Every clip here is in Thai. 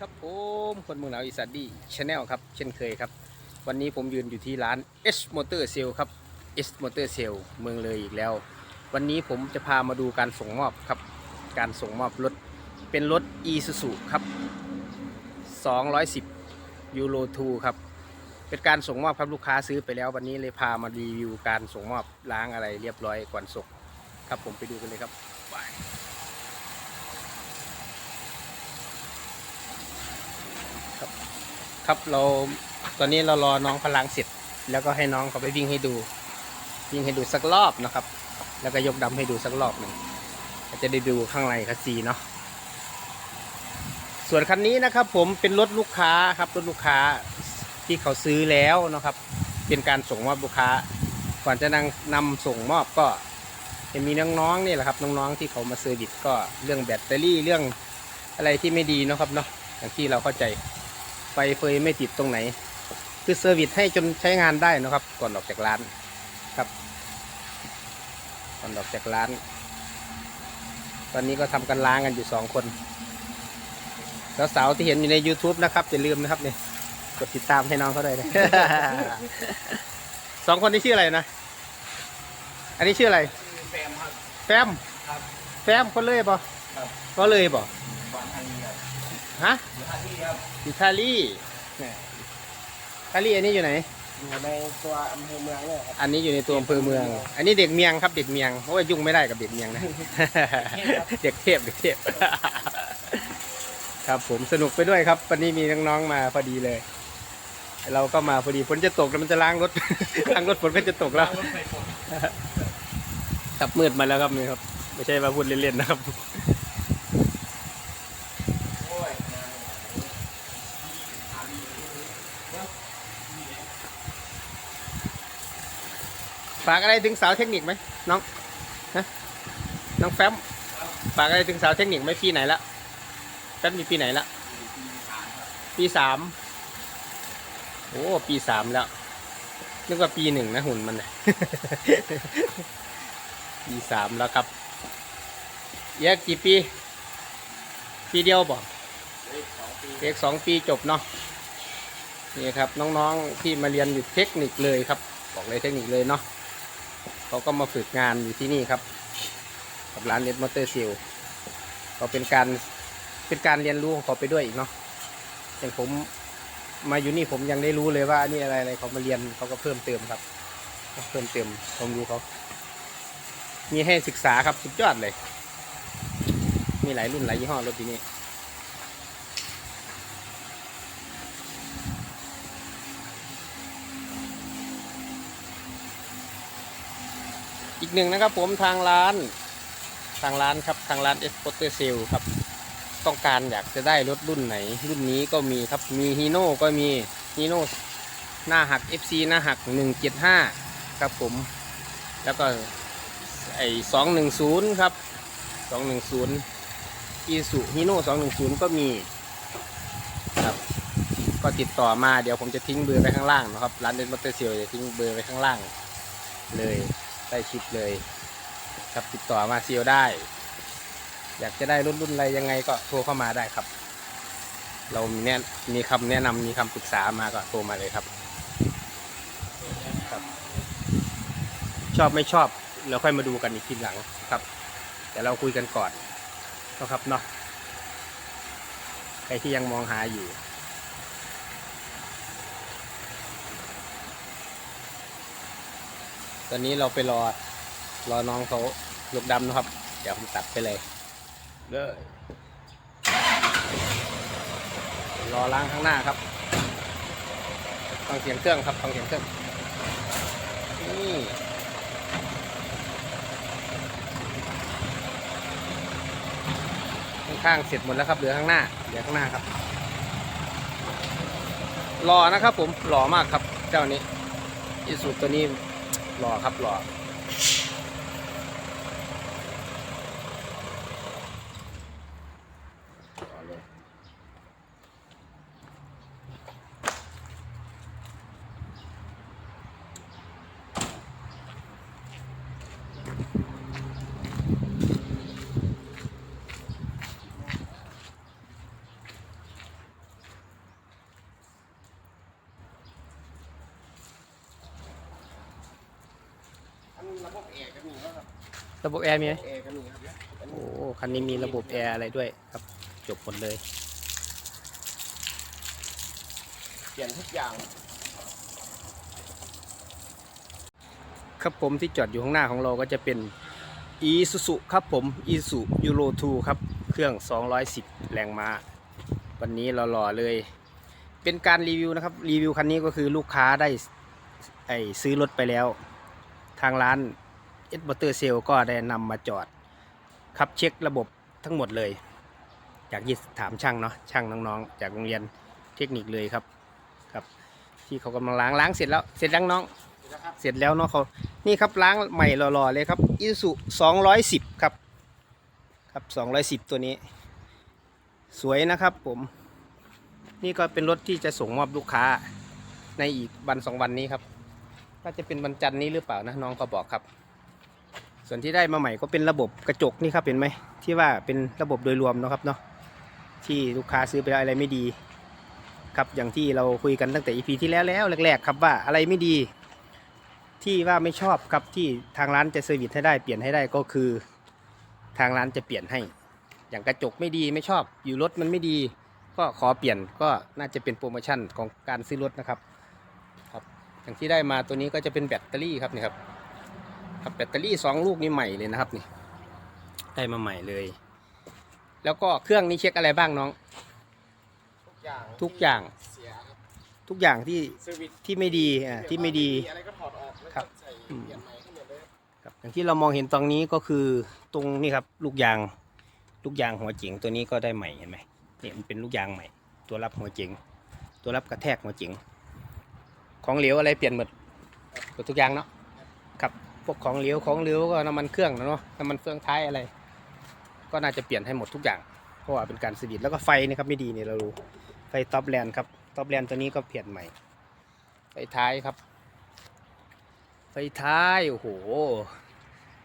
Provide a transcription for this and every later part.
ครับผมคนเมืองหนาวอีสานดีชาแนลครับ เช่นเคยครับ วันนี้ผมยืนอยู่ที่ร้าน S Motor Sale ครับ S Motor Sale เมืองเลยอีกแล้ว วันนี้ผมจะพามาดูการส่งมอบครับ การส่งมอบรถเป็นรถ Isuzu ครับ 210 Euro 2ครับ เป็นการส่งมอบครับลูกค้าซื้อไปแล้ววันนี้เลยพามารีวิวการส่งมอบล้างอะไรเรียบร้อยก่อนส่งครับผมไปดูกันเลยครับไปครับ ครับ เราตอนนี้เรารอน้องพลังเสร็จแล้วก็ให้น้องเขาไปวิ่งให้ดู วิ่งให้ดูสักรอบนะครับ แล้วก็ยกดำให้ดูสักรอบหนึ่งจะได้ดูข้างในคัสซีเนาะส่วนคันนี้นะครับ ผมเป็นรถลูกค้าครับรถลูกค้าที่เขาซื้อแล้วนะครับ เป็นการส่งมอบลูกค้า ก่อนจะนำนำส่งมอบก็จะมีน้องๆนี่แหละครับน้องๆที่เขามาเซอร์วิสก็เรื่องแบตเตอรี่เรื่องอะไรที่ไม่ดีนะครับเนาะอย่างที่เราเข้าใจ ฟเฟยไม่ติดตรงไหน คือเซอร์วิสให้จนใช้งานได้นะครับ ก่อนออกจากร้านครับ ก่อนออกจากร้าน ตอนนี้ก็ทำกันล้างกันอยู่สองคนแล้วสาวๆที่เห็นอยู่ใน YouTube นะครับอย่าลืมนะครับเนี่ยกดติดตามให้น้องเขาด้วยนะสองคนนี้ชื่ออะไรนะ อันนี้ชื่ออะไร แฟมครับ แฟมครับแฟมคนเลยป่ะครับก็เลยป่ะ บางทันทีครับ ฮะหรือท่าที่ครับอยู่ทาลี่เนี่ยทาลี่อันนี้อยู่ไหน อยู่ในตัวอำเภอเมืองเนี่ยครับ อันนี้อยู่ในตัวอำเภอเมือง อันนี้เด็กเมียงครับเด็กเมียง เพราะว่ายุ่งไม่ได้กับเด็กเมียงนะ เด็กเทพเด็กเทพ ครับผมสนุกไปด้วยครับ วันนี้มีน้องๆมาพอดีเลย เราก็มาพอดีฝนจะตกแล้วมันจะล้างรถ ล้างรถฝนก็จะตกแล้วรถไฟฟ้าครับมืดมาแล้วครับนี่ครับ ไม่ใช่มาพูดเล่นๆนะครับ ฝากอะไรถึงสาวเทคนิคไหมน้องฮะน้องแฟมฝากอะไรถึงสาวเทคนิคไหมปีไหนละแฟมมีปีไหนละปีสามโอ้ปีสามแล้วนึกว่าปีหนึ่งนะหุ่นมันนะปีสามแล้วครับเยอะกี่ปี ปีเดียวบองปีเด็กสองปีจบเนาะนี่ครับน้องๆที่มาเรียนอยู่เทคนิคเลยครับ บอกเลยเทคนิคเลยเนาะ เขาก็มาฝึกงานอยู่ที่นี่ครับ กับร้านเลดมอเตอร์ซิลก็เป็นการเป็นการเรียนรู้ของเขาไปด้วยอีกเนาะอย่างผมมาอยู่นี่ผมยังได้รู้เลยว่านี่อะไรอะไรเขามาเรียนเขาก็เพิ่มเติมครับ เพิ่มเติมความรู้เขามีให้ศึกษาครับสุดยอดเลย มีหลายรุ่นหลายยี่ห้อรถที่นี่ อีกหนึ่งนะครับผมทางร้าน ทางร้านครับทางร้านเอสโ o เตอร์เซลครับ ต้องการอยากจะได้รถรุ่นไหน รุ่นนี้ก็มีครับมีฮีโน่ก็มีฮีโน่หน้าหัก FC หน้าหัก 175 ครับผม แล้วก็ไอ้210 ครับ 210อีสุฮีโน่210 ก็มีครับก็ติดต่อมาเดี๋ยวผมจะทิ้งเบอร์ไว้ข้างล่างนะครับร้านเดนมอเตอร์เซลจะทิ้งเบอร์ไว้ข้างล่างเลย ใต้คลิปเลย ครับติดต่อมาซีลได้ อยากจะได้รุ่นรุ่นอะไรยังไงก็โทรเข้ามาได้ครับ เรามีแนะมีคำแนะนำมีคำปรึกษามาก็โทรมาเลยครับครับ ชอบไม่ชอบเราค่อยมาดูกันอีกทีหลังครับ แต่เราคุยกันก่อนนะครับเนาะใครที่ยังมองหาอยู่ ตอนนี้เราไปรอรอน้องเขายกดำนะครับ เดี๋ยวผมตัดไปเลยเลยรอล้างข้างหน้าครับฟังเสียงเครื่องครับฟังเสียงเครื่องนี่ข้างๆเสร็จหมดแล้วครับเหลือข้างหน้าเหลือข้างหน้าครับรอนะครับผมหล่อมากครับเจ้านี้อีสุตัวนี้ รอครับรอ บบแอร์ก็มีแล้วครับระบบแอร์มีไหมแอร์ก็มีครับอันโอ้นี้คันนี้มีระบบแอร์อะไรด้วยครับ จบหมดเลย เปลี่ยนทุกอย่าง ครับผมที่จอดอยู่ข้างหน้าของเราก็จะเป็น e s u s u ครับผม e s u Euro 2ครับ เครื่อง 210 แรงม้า วันนี้เราหล่อเลย เป็นการรีวิวนะครับ รีวิวคันนี้ก็คือลูกค้าได้ไอซื้อรถไปแล้ว ทางร้าน เอสบอเตอร์เซลก็ได้นำมาจอดครับเช็คระบบทั้งหมดเลยอยากยิดถามช่างเนาะช่างน้องๆ จากโรงเรียนเทคนิคเลยครับครับ ที่เขากำลังล้างล้างเสร็จแล้วเสร็จยังน้องเสร็จแล้วเนาะเขานี่ครับล้างใหม่หล่อๆเลยครับอิสุ210ครับครับ210ตัวนี้ สวยนะครับผม นี่ก็เป็นรถที่จะส่งมอบลูกค้าในอีกวันสองวันนี้ครับก็จะเป็นวันจันทร์นี้หรือเปล่านะน้องเขาบอกครับ ส่วนที่ได้มาใหม่ก็เป็นระบบกระจกนี่ครับเห็นไหมที่ว่าเป็นระบบโดยรวมเนาะครับเนาะที่ลูกค้าซื้อไปแล้วอะไรไม่ดี ครับอย่างที่เราคุยกันตั้งแต่ EP ที่แล้วแล้วแรก ๆ ครับว่าอะไรไม่ดี ที่ว่าไม่ชอบครับที่ทางร้านจะเซอร์วิสให้ได้เปลี่ยนให้ได้ก็คือ ทางร้านจะเปลี่ยนให้ อย่างกระจกไม่ดีไม่ชอบ อยู่รถมันไม่ดี ก็ขอเปลี่ยนก็น่าจะเป็นโปรโมชั่นของการซื้อรถนะครับครับอย่างที่ได้มาตัวนี้ก็จะเป็นแบตเตอรี่ครับนี่ครับ ครับแบตเตอรี่สองลูกนี่ใหม่เลยนะครับนี่ได้มาใหม่เลย แล้วก็เครื่องนี้เช็คอะไรบ้างน้อง ทุกอย่างทุกอย่าง เสียครับทุกอย่างที่เซอร์วิสที่ไม่ดีอ่าที่ไม่ดี อะไรก็ถอดออกแล้วครัก็บ ใส่อืมเปลี่ยนใหม่ทั้งหมดเลยครับอย่างที่เรามองเห็นตรงนี้ก็คือตรงนี่ครับลูกยางลูกยางหัวเจ๋งตัวนี้ก็ได้ใหม่เห็นไหมเนี่ยมันเป็นลูกยางใหม่ ตัวรับหัวเจ๋งตัวรับกระแทกหัวเจ๋งของเหลวอะไรเปลี่ยนหมดหมดทุกอย่างเนาะครับ พวกของเหลวของเหลวก็น้ำมันเครื่องนะเนาะน้ำมันเครื่องท้ายอะไร ก็น่าจะเปลี่ยนให้หมดทุกอย่าง เพราะว่าเป็นการสวิตแล้วก็ไฟนี่ครับไม่ดีเนี่ยเรารู้ไฟท็อปแลนด์ครับท็อปแลนด์ตัวนี้ก็เปลี่ยนใหม่ ไฟท้ายครับ ไฟท้ายโอ้โห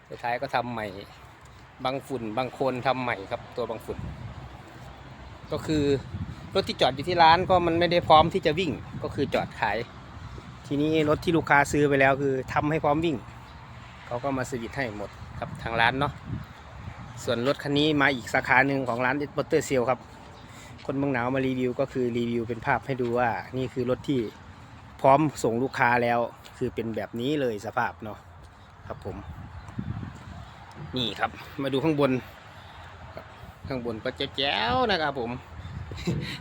ไฟท้ายก็ทำใหม่ บางฝุ่นบางโคนทำใหม่ครับ ตัวบางฝุ่น ก็คือรถที่จอดอยู่ที่ร้านก็มันไม่ได้พร้อมที่จะวิ่งก็คือจอดขาย ทีนี้รถที่ลูกค้าซื้อไปแล้วคือทำให้พร้อมวิ่ง เขาก็มาสวิตให้หมดครับทางร้านเนาะส่วนรถคันนี้มาอีกสาขาหนึ่งของร้านบอเตอร์เซลครับ คนเมืองหนาวมารีวิวก็คือรีวิวเป็นภาพให้ดูว่า นี่คือรถที่พร้อมส่งลูกค้าแล้ว คือเป็นแบบนี้เลยสภาพเนาะครับผม นี่ครับมาดูข้างบน ข้างบนก็แจ๋วๆนะครับผม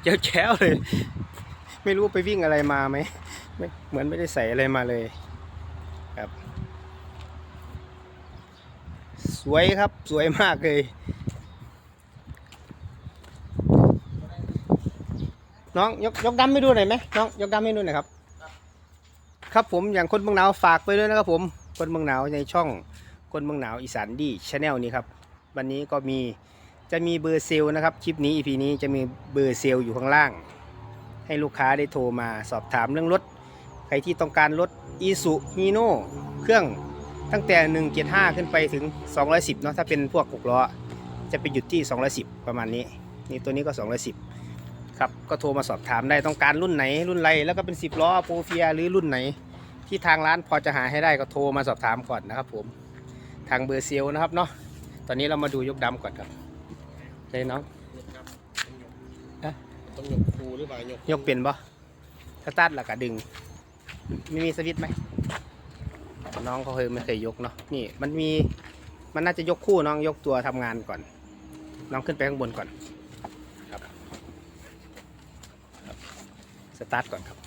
แจ๋วๆเลย ไม่รู้ไปวิ่งอะไรมาไหมไมเหมือนไม่ได้ใส่อะไรมาเลยครับ สวยครับสวยมากเลยน้องยกยกดำให้ดูหน่อยไหมน้องยกดำให้ดูหน่อยครับ ครับผมอย่างคนเมืองหนาวฝากไปด้วยนะครับผมคนเมืองหนาวในช่องคนเมืองหนาวอีสานดีชาแนลนี้ครับ วันนี้ก็มีจะมีเบอร์เซลนะครับคลิปนี้ EP นี้จะมีเบอร์เซลลอยู่ข้างล่าง ให้ลูกค้าได้โทรมาสอบถามเรื่องรถ ใครที่ต้องการรถอีสุฮีโน่เครื่อง ตั้งแต่ 175 ขึ้นไปถึง 210เนาะถ้าเป็นพวก6ล้อจะไปหยุดที่ 210 ประมาณนี้ นี่ตัวนี้ก็ 210 ครับ ก็โทรมาสอบถามได้ต้องการรุ่นไหนรุ่นไรแล้วก็เป็น 10 ล้อโปรเฟียหรือรุ่นไหน ที่ทางร้านพอจะหาให้ได้ก็โทรมาสอบถามก่อนนะครับผมทางเบอร์เซลนะครับเนาะตอนนี้เรามาดูยกดำก่อนครับใช่น้องครับฮะต้องยกคูหรือเปล่ายกยกเป็นปะสตาร์ทแล้วก็ดึง ไม่มีสวิตช์ไหม น้องเขาเคยไม่เคยยกเนาะนี่มันมีมันน่าจะยกคู่น้องยกตัวทำงานก่อน น้องขึ้นไปข้างบนก่อนครับครับสตาร์ทก่อนครับ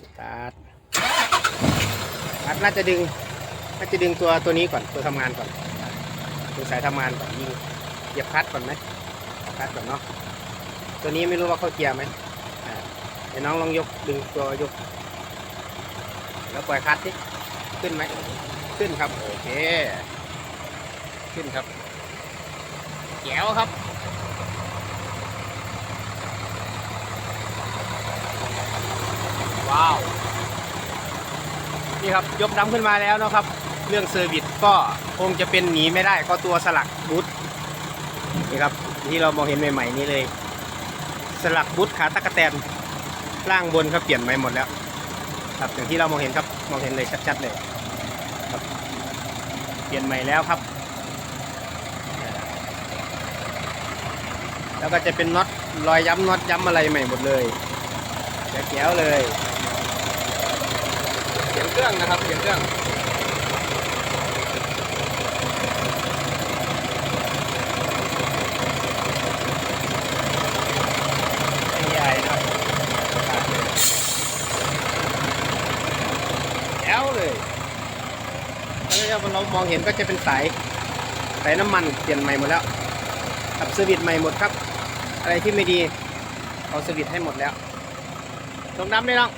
สตาร์ทสตาร์ทน่าจะดึงน่าจะดึงตัวตัวนี้ก่อนตัวทำงานก่อนตัวสายทำงานก่อนยิงเหยียบคลัดก่อนไหมคลัดก่อนเนาะตัวนี้ไม่รู้ว่าเข้าเกียร์ไหมอ่าเดี๋ยวน้องลองยกดึงตัวยก แล้วปล่อยคัดสิขึ้นไหมขึ้นครับ โอเค ขึ้นครับแจ๋วครับว้าว นี่ครับยกดำขึ้นมาแล้วนะครับ เรื่องเซอร์วิสก็คงจะเป็นหนีไม่ได้ก็ตัวสลักบูทนี่ครับที่เรามองเห็นใหม่ๆนี้เลย สลักบุตขาตะกะแตนล่างบนครับเปลี่ยนใหม่หมดแล้ว ครับอย่างที่เรามองเห็นครับมองเห็นเลยชัดๆเลยครับเปลี่ยนใหม่แล้วครับ แล้วก็จะเป็นน็อตรอยย้ำน็อตย้ำอะไรใหม่หมดเลยแก้วเลยเสียงเครื่องนะครับเสียงเครื่อง ไม่ใหญ่นะครับแจ๋วเลยแล้วก็เรา มองเห็นก็จะเป็นสายสายน้ำมันเปลี่ยนใหม่หมดแล้วขับเซอร์วิสใหม่หมดครับ อะไรที่ไม่ดีเอาเซอร์วิสให้หมดแล้วลงน้ำได้แล้ว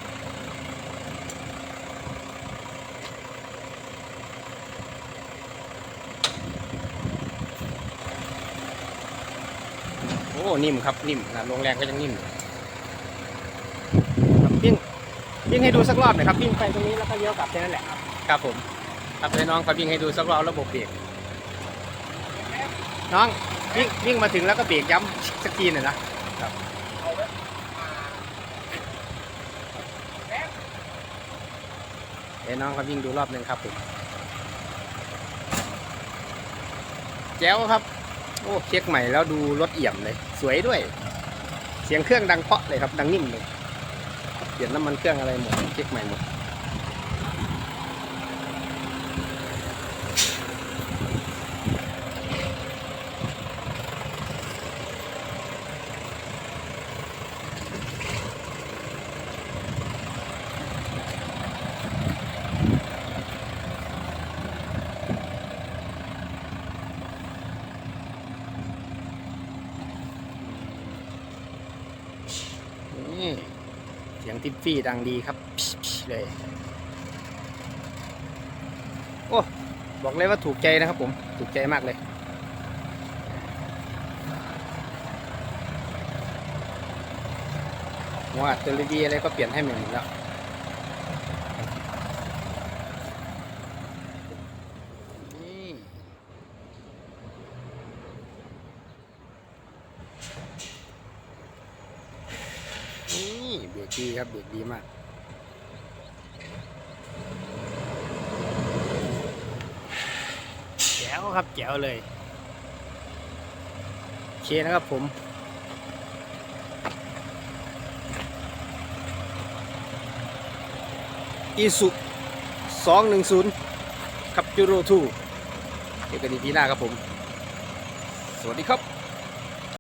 โอ้นิ่มครับนิ่มนะลงแรงก็ยังนิ่มครับวิ่งวิ่งให้ดูสักรอบหน่อยครับวิ่งไปตรงนี้แล้วก็เลี้ยวกลับแค่นั้นแหละครับครับผม ครับให้น้องเขาวิ่งให้ดูสักรอบระบบเบรกน้องวิ่งวิ่งมาถึงแล้วก็เบรกย้ำสักทีหน่อยนะเดี๋ยวน้องเขาวิ่งดูรอบหนึ่งครับผมแจ๋วครับ โอ้เช็คใหม่แล้วดูรถเอี่ยมเลย สวยด้วย เสียงเครื่องดังเพาะเลยครับ ดังนิ่มเลยเปลี่ยนน้ำมันเครื่องอะไรหมดเช็คใหม่หมดนี่ เสียงทิฟฟี่ดังดีครับเลย โอ้บอกเลยว่าถูกใจนะครับผม ถูกใจมากเลย หัวอัดตัวดีอะไรก็เปลี่ยนให้เหม่หมดแล้ว นี่นี่เบรก ดีครับเบรกดีมากแจ๋วครับแจ๋วเลยโอเคนะครับผมอีสุ210ครับจูโร2เจอกันอีพีหน้าครับผม สวัสดีครับ